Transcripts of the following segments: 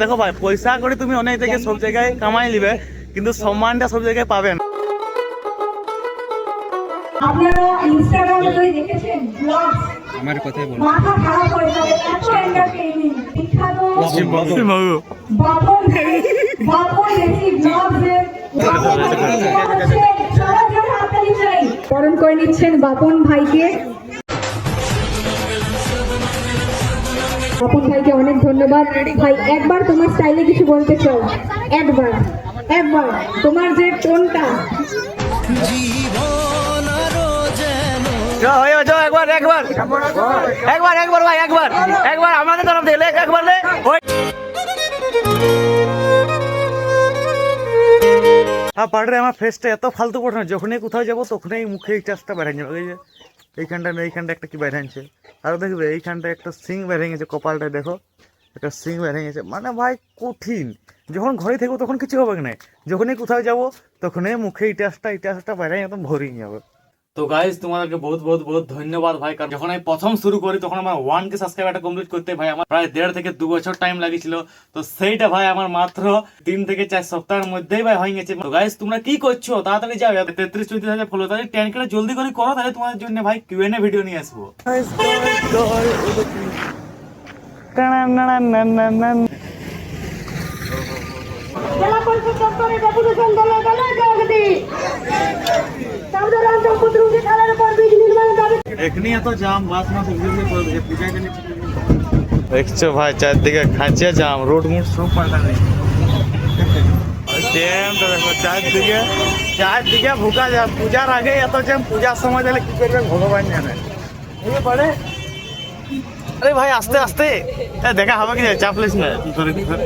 দেখো ভাই পয়সা করে তুমি অনেক জায়গায় সব জায়গায় কামাই নিবে কিন্তু সম্মানটা সব জায়গায় পাবে না। আপনারা ইনস্টাগ্রামে যদি দেখেছেন ব্লগস আমার কথাই বল। মাথা খারাপ হয়ে যাবে এত এন্টারটেইনিং বিখ্যাত বাপন বাপন বেশি ব্লগস বরণ করে নিচ্ছেন বাপন ভাইকে। ভাইকে অনেক ধন্যবাদ। ভাই একবার তোমার স্টাইলে কিছু বলতে চাও? একবার একবার। তোমার যে টোনটা। হয়ে একবার একবার। একবার একবার ভাই একবার। একবার আমাদের তরফ থেকে লেখ একবার হ্যাঁ পাড়ে আমার ফেসটা এত ফালতু পড়ে না যখনই কোথাও যাব তখনই মুখে এই চাষটা বেড়ে যাবে এইখানটা এইখানটা একটা কি বেড়াচ্ছে আর দেখবে এইখানটা একটা সিং বেড়ে গেছে কপালটা দেখো, একটা সিং বেড়ে গেছে মানে ভাই, কঠিন। যখন ঘরে থাকব তখন কিছু হবে না যখনই কোথাও যাব, তখনই মুখে ইটাসটা ইটাসটা বাইরে একদম ভরিয়ে যাবে। তো গাইজ তোমাদেরকে বহুত বহুত বহুত ধন্যবাদ ভাই কারণ যখন আমি প্রথম শুরু করি তখন আমার ওয়ান কে সাবস্ক্রাইবারটা কমপ্লিট করতে ভাই আমার প্রায় দেড় থেকে দু বছর টাইম লাগিয়েছিল তো সেইটা ভাই আমার মাত্র তিন থেকে চার সপ্তাহের মধ্যেই ভাই হয়ে গেছে তো গাইজ তোমরা কি করছ তাড়াতাড়ি যাও তেত্রিশ চৌত্রিশ হাজার ফলো তাহলে টেন কেটে জলদি করে করো তাহলে তোমাদের জন্য ভাই কিউএনএ ভিডিও নিয়ে আসব পরিষদ দপ্তরে ডেপুটেশন দলে দলে যোগ দিন সাবধান পুত্রকে খেলার পর বীজ নির্মাণের দাবি এখনি এত জাম বাস মাস পূজা দেখছ ভাই চারদিকে খাঁচে জাম রোড মুড সব পাল্টা নেই জ্যাম তো দেখো চারদিকে চারদিকে ভুকা যা পূজার আগে এত জ্যাম পূজার সময় তাহলে কি করবে ভগবান জানে এই পারে আরে ভাই আস্তে আস্তে এ, দেখা হবে কি না? চাপ লিস না কি করে, কি করে।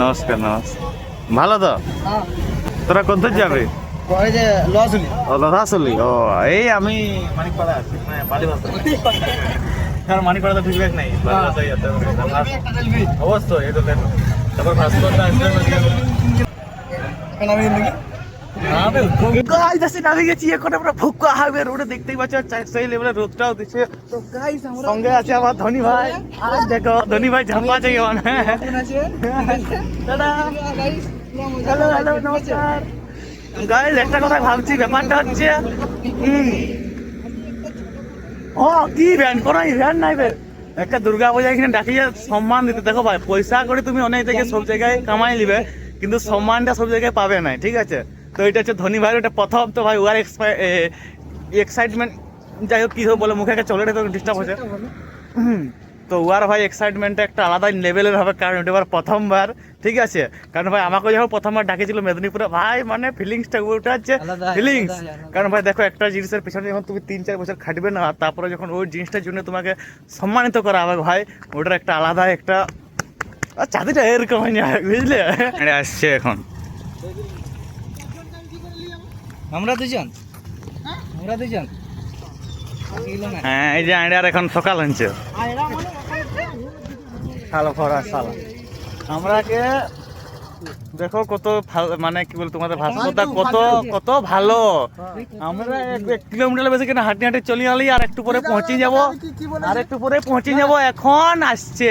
নমস্কার নমস্কার। ভালো তো? তোরা কোথায় যাবে? আসলি ও এই আমি মানিকপাড়া আছি মানে মানিকপাড়া তো ঠিক নাই। অবশ্যই তারপর গাইস আসি নামে গেছি এখন আমরা ভুক্কা হাইওয়ে রোডে দেখতেই পাচ্ছ সেই রোদটাও দিচ্ছে তো গাইস সঙ্গে আছে আমার ধনী ভাই আর দেখো ধনী ভাই ঝাম্পা আছে কেমন হ্যালো হ্যালো নমস্কার গাইস একটা কথা ভাবছি ব্যাপারটা হচ্ছে হুম, ও কি ভ্যান কোনো ভ্যান নাই বে একটা দুর্গা পূজা এখানে ডাকিয়ে সম্মান দিতে। দেখো ভাই পয়সা করে তুমি অনেক জায়গায় সব জায়গায় কামাই নিবে কিন্তু সম্মানটা সব জায়গায় পাবে না ঠিক আছে? তো এটা হচ্ছে ধনী ভাইয়ের ওটা প্রথম। তো ভাই ওয়ার এক্সাইটমেন্ট যাই হোক কী হোক বলে মুখে একটা চলে তো ডিস্টার্ব হচ্ছে। তো ওয়ার ভাই এক্সাইটমেন্টটা একটা আলাদা লেভেলের হবে কারণ ওটা এবার প্রথমবার ঠিক আছে? কারণ ভাই আমাকে যখন প্রথমবার ডাকেছিল মেদিনীপুরে ভাই মানে ফিলিংসটা ওটা হচ্ছে ফিলিংস কারণ ভাই দেখো একটা জিনিসের পিছনে যখন তুমি তিন চার বছর খাটবে না তারপরে যখন ওই জিনিসটার জন্য তোমাকে সম্মানিত করা হবে ভাই ওটার একটা আলাদা একটা আর চাঁদিটা এরকম হয়নি বুঝলে? আসছে এখন। আমরা দুজন? আমরা দুজন? হ্যাঁ এই যে আইডার এখন সকাল হচ্ছে শালা ভরা শালা আমরাকে দেখো কত মানে কি বল তোমাদের ভাস্করটা কত কত ভালো। আমরা এক- কিলোমিটার বেশি কিনা হাঁটি হাঁটি চলে আলি আর একটু পরে পৌঁছে যাব। আর একটু পরে পৌঁছে যাব এখন আসছে।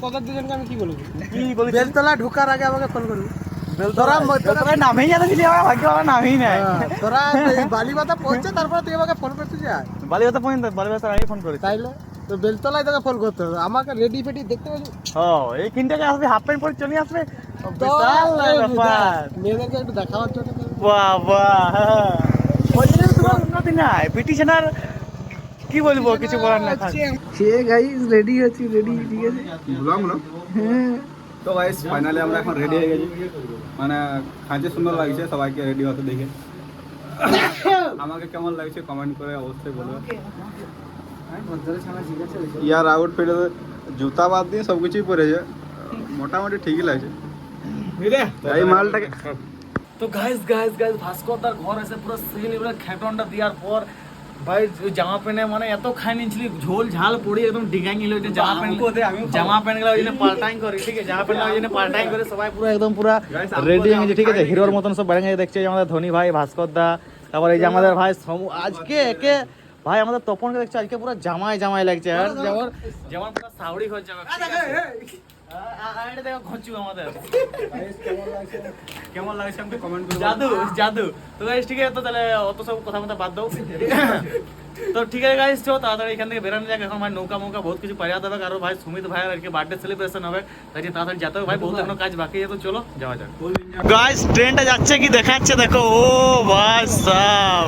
তোদের দুজনকে আমি কি বলব? কি বলি বেলতলা ঢোকার আগে আমাকে ফোন করবি। তোরা তোরা নামেই আমরা ভাগ্য ভালো নামেই নাই তোরা এই বালিবাতা পৌঁছে তারপরে তুই আমাকে ফোন করতে যা বালিবাতা পর্যন্ত বালিবাতা আগে ফোন করি তাইলে? তো বেলতলায় তোকে ফোন করতে হবে। আমাকে রেডি ফেডি দেখতে পাবি ও এইখানটাকে আসবে হাফ প্যান্ট পরে চলে আসবে? বিশাল ব্যাপার। মেয়েদেরকে একটু দেখাবার জন্য হ্যাঁ। ওই জন্য তোমার উন্নতি নাই। পিটিশনার কি বলব কিছু বলার নাই। থাক। সে গাইস রেডি আছি রেডি ঠিক আছে? হ্যাঁ। তো গাইস ফাইনালি আমরা এখন রেডি হয়ে গেছি মানে খাঁচে সুন্দর লাগছে সবাইকে রেডি হতে দেখে আমাকে কেমন লাগছে কমেন্ট করে অবশ্যই বলবে ইয়ার আউটফিটে জুতা বাদ দিয়ে সব কিছুই পরেছে মোটামুটি ঠিকই লাগছে এই মালটাকে তো গাইস গাইস গাইস ভাস্কর তার ঘর এসে পুরো সেই লেভেলের খেটনটা দেওয়ার পর ভাই জামা প্যান্টে মানে এত খাই নিয়েছিলি ঝোল ঝাল পড়ি একদম ডিগাই ওই যে জামা প্যান্ট জামা প্যান্টগুলো ওই জন্য পাল্টাই করে ঠিক আছে? জামা প্যান্ট ওই জন্য পাল্টাই করে সবাই পুরো একদম পুরো রেডি হয়ে গেছে ঠিক আছে? হিরোর মতন সব বেড়ে দেখছে আমাদের ধনী ভাই ভাস্কর দা তারপর এই যে আমাদের ভাই সমু আজকে একে ভাই আমাদের তপনকে দেখছে আজকে পুরো জামাই জামাই লাগছে। আর যেমন যেমন পুরো সাউরি হয়ে যাবে। কেমন লাগছে কমেন্ট করো জাদু জাদু তো ঠিক আছে তাহলে অত সব কথা মতো বাদ দাও তো ঠিক আছে গাইস তো তাড়াতাড়ি এখান থেকে বেরানো যাক এখন ভাই নৌকা মৌকা বহুত কিছু পাইয়া দেবে কারণ ভাই সুমিত ভাই আর কি বার্থডে সেলিব্রেশন হবে তাই জন্য তাড়াতাড়ি যেতে হবে ভাই বহুত এখনও কাজ বাকি আছে তো চলো যাওয়া যাক গাইস ট্রেনটা যাচ্ছে কি দেখাচ্ছে দেখো ও ভাই সাহ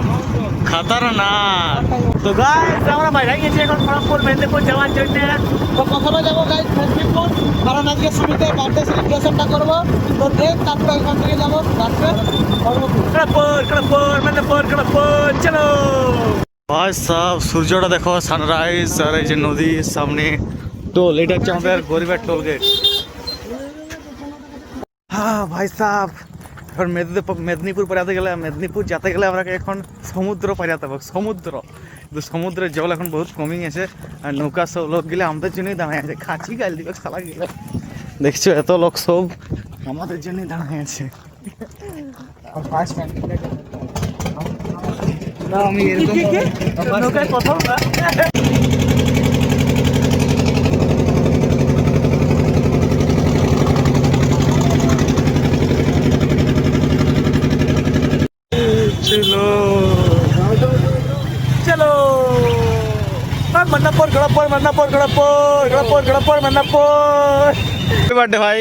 খতরনাক তো গাইস আমরা বাইরে গেছি এখন খড়গপুর মেদিনীপুর যাওয়ার জন্য তো প্রথমে যাব গাইজ মেদিনীপুর কারণ আজকে সুমিতের বার্থডে সেলিব্রেশনটা করব তো দেখ তারপর এখান থেকে যাব রাত্রে খড়গপুর খড়গপুর খড়গপুর মেদিনীপুর খড়গপুর চলো ভাই সব, সূর্যটা দেখো সানরাইজ আর এই যে নদী সামনে। টোল এটা হচ্ছে আমাদের গরিবের টোল গেট হ্যাঁ ভাই সাহ এখন মেদিনীপুর মেদিনীপুর গেলে মেদিনীপুর যেতে গেলে আমরা এখন সমুদ্র পাড়াতে হবে, সমুদ্র। কিন্তু সমুদ্রের জল এখন বহুত কমে গেছে আর নৌকা সব লোক গেলে আমাদের জন্যই দাঁড়ায় আছে। খাঁচি গাল দিবে খালা গেলে। দেখছ এত লোক সব আমাদের জন্যই দাঁড়ায় আছে। না আমি এরকম নৌকায় প্রথম না মন্নাপুর গড়াপুর মন্নাপুর গড়াপুর গড়াপুর গড়াপুর মন্নাপুর বার্থডে ভাই।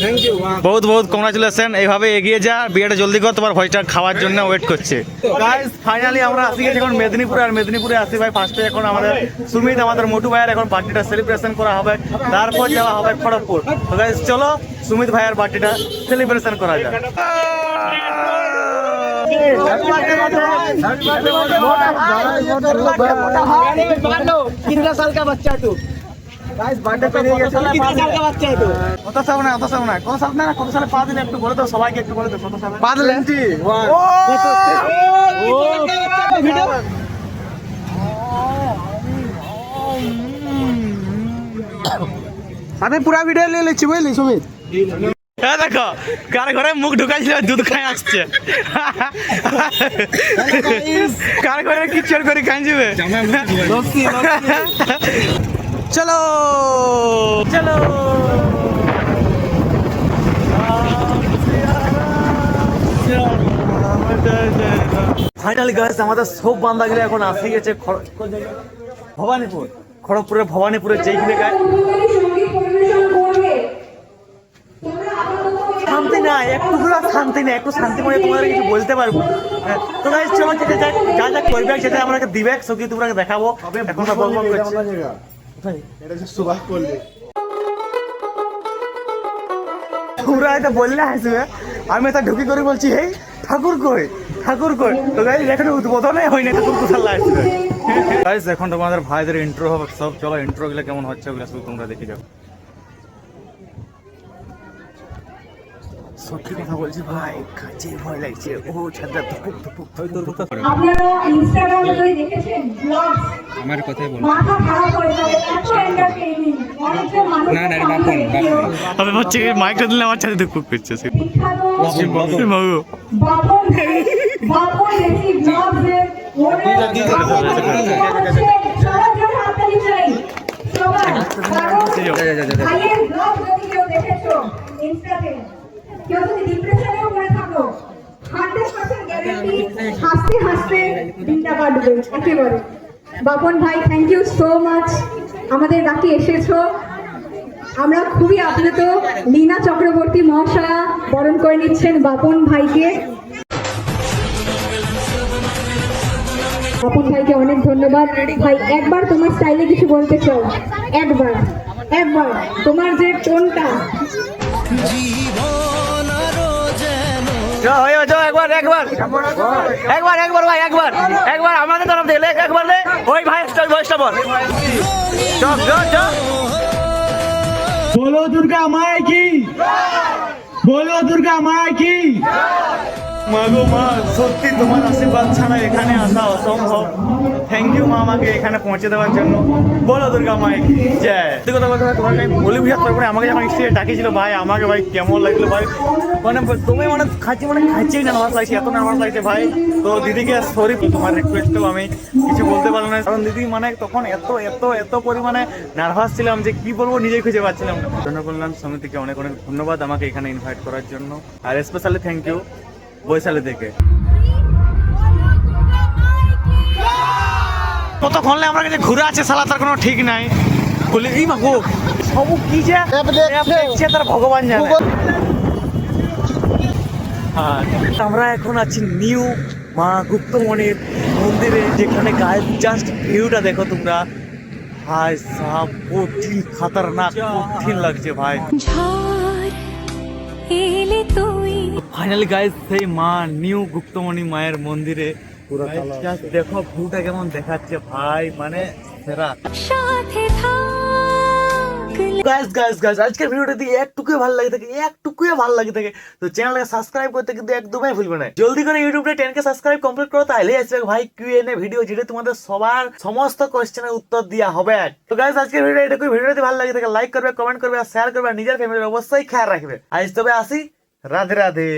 থ্যাংক ইউ বহুত বহুত কংগ্রাচুলেশন এইভাবে এগিয়ে যা বিয়েটা জলদি কর তোমার ভয়েসটা খাওয়ার জন্য ওয়েট করছে গাইস ফাইনালি আমরা আসি গেছি এখন মেদিনীপুরে আর মেদিনীপুরে আসি ভাই ফার্স্টে এখন আমাদের সুমিত আমাদের মোটু ভাইয়ের এখন বার্থডেটা সেলিব্রেশন করা হবে তারপর যাওয়া হবে খড়গপুর তো গাইস চলো সুমিত ভাইয়ের বার্থডেটা সেলিব্রেশন করা যাক कितना साल का बच्चा है तू একটু বলে সবাইকে একটু বলে আমি পুরা ভিডিও নিয়ে নিচ্ছি বুঝলি সুমিত হ্যাঁ দেখো কার ঘরে মুখ ঢুকাইছিল দুধ খাই আসছে কার ঘরে কিচড় করে খাই যাবে চলো। চলো। ফাইনালি গাছ আমাদের সব গেলে এখন আসি গেছে? ভবানীপুর। খড়গপুরের ভবানীপুরের যেইখানে গায়ে শান্তি না একটু শান্তি না একটু শান্তি করে তোমাদের কিছু বলতে পারব। হ্যাঁ, তো গাইস চলো যেটা যা যা করবে সেটা আমাকে দিবে। সব কিছু তোমরা দেখাবো। এখন তোমরা এটা বললে আসবে আমি এটা ঢুকি করে বলছি হেই ঠাকুর কই? ঠাকুর কই? তো গাইস এখন উদ্বোধনই হয়নি ঠাকুর কোথায় আসবে গাইস এখন তোমাদের ভাইদের ইন্ট্রো হবে সব চলো ইন্ট্রো গুলো কেমন হচ্ছে ওগুলো শুধু তোমরা দেখে যাও। সত্যি কথা বলছি ভাই কাছে ভয় লাগছে ও ছাদটা ধুপুক ধুপুক আপনারা ইনস্টাগ্রামে যদি দেখেছেন ব্লগস আমার কথাই বল মাথা খারাপ হয়ে যাবে এত এন্টারটেইনিং না, না, এটা বাপন, বাপন। আমি ভাবছি মাইকটা দিলে আমার ছাদে ধুপুক করছে সে মাগো বাপন বাপন বেশি ব্লগস এর ওরে সবার জন্য হাততালি চাই সবাই কারণ ভাইয়ের ব্লগ যদি কেউ দেখেছ ইনস্টাতে কেউ যদি ডিপ্রেশনেও পড়ে থাকো হান্ড্রেড বাপন ভাই থ্যাংক ইউ সো মাচ আমাদের ডাকে এসেছ। আমরা খুবই আপ্লুত। লীনা চক্রবর্তী মহাশয়া বরণ করে নিচ্ছেন বাপন ভাইকে। বাপন ভাইকে অনেক ধন্যবাদ। ভাই, একবার তোমার স্টাইলে কিছু বলতে চাও। একবার একবার। তোমার যে টোনটা। হয়ে যাও, একবার একবার। একবার একবার ভাই, একবার। একবার আমাদের তরফ থেকে একবার লে। ওই ভাই বয়সটা বল। চক চক চক। বলো দুর্গা মায় কি? বলো দুর্গা মায় কি? মা মা, সত্যি তোমার আশীর্বাদ ছাড়া এখানে আসা অসম্ভব। থ্যাংক ইউ মা আমাকে এখানে পৌঁছে দেওয়ার জন্য। বলো দুর্গা মাই জয়। কথা বলতে তোমাকে আমি বলে বুঝাতে পারব না আমাকে যখন স্টেজে ডাকিয়েছিল ভাই, আমাকে ভাই কেমন লাগল ভাই? মানে তুমি মানে খাচ্ছি মানে খাচ্ছেই নার্ভাস লাগছে এত নার্ভাস লাগছে ভাই। তো দিদিকে সরি তোমার রিকোয়েস্টও আমি কিছু বলতে পারলাম না। কারণ দিদি মানে তখন এত এত এত পরিমাণে নার্ভাস ছিলাম যে কি বলব নিজেই খুঁজে পাচ্ছিলাম না। জনকল্যাণ সমিতিকে অনেক অনেক ধন্যবাদ আমাকে এখানে ইনভাইট করার জন্য। আর স্পেশালি থ্যাংক ইউ বৈশালী থেকে। কতক্ষণ আমরা কাছে ঘুরে আছে সালা তার কোনো ঠিক নাই। বলি এই মা গো সব কি যে দেখছে। তার ভগবান জানে। হ্যাঁ আমরা এখন আছি নিউ মা গুপ্তমণির মন্দিরে যেখানে গায়ে জাস্ট ভিউটা দেখো তোমরা। ভাই সাহ কঠিন খাতারনাক কঠিন লাগছে ভাই। এলে তুই। ফাইনালি গাইস সেই মা নিউ গুপ্তমণি মায়ের মন্দিরে। পুরো দেখো ভিউটা কেমন দেখাচ্ছে ভাই মানে সেরা। সাথে থাকলে গাইস গাইস গাইস আজকের ভিডিওটা যদি একটুকুই ভালো লাগে থাকে একটুকুই ভালো লাগে থাকে, তো চ্যানেলকে সাবস্ক্রাইব করতে কিন্তু একদমই ভুলবে না। জলদি করে ইউটিউবে টেন কে সাবস্ক্রাইব কমপ্লিট করো, তাহলে আসবে ভাই কিউএনএ ভিডিও যেটা তোমাদের সবার সমস্ত কোশ্চেনের উত্তর দেওয়া হবে। তো গাইস আজকের ভিডিও এটুকুই। ভিডিও যদি ভালো লাগে থাকে লাইক করবে কমেন্ট করবে আর শেয়ার করবে নিজের ফ্যামিলির অবশ্যই খেয়াল রাখবে। আজ তবে আসি। রাধে রাধে।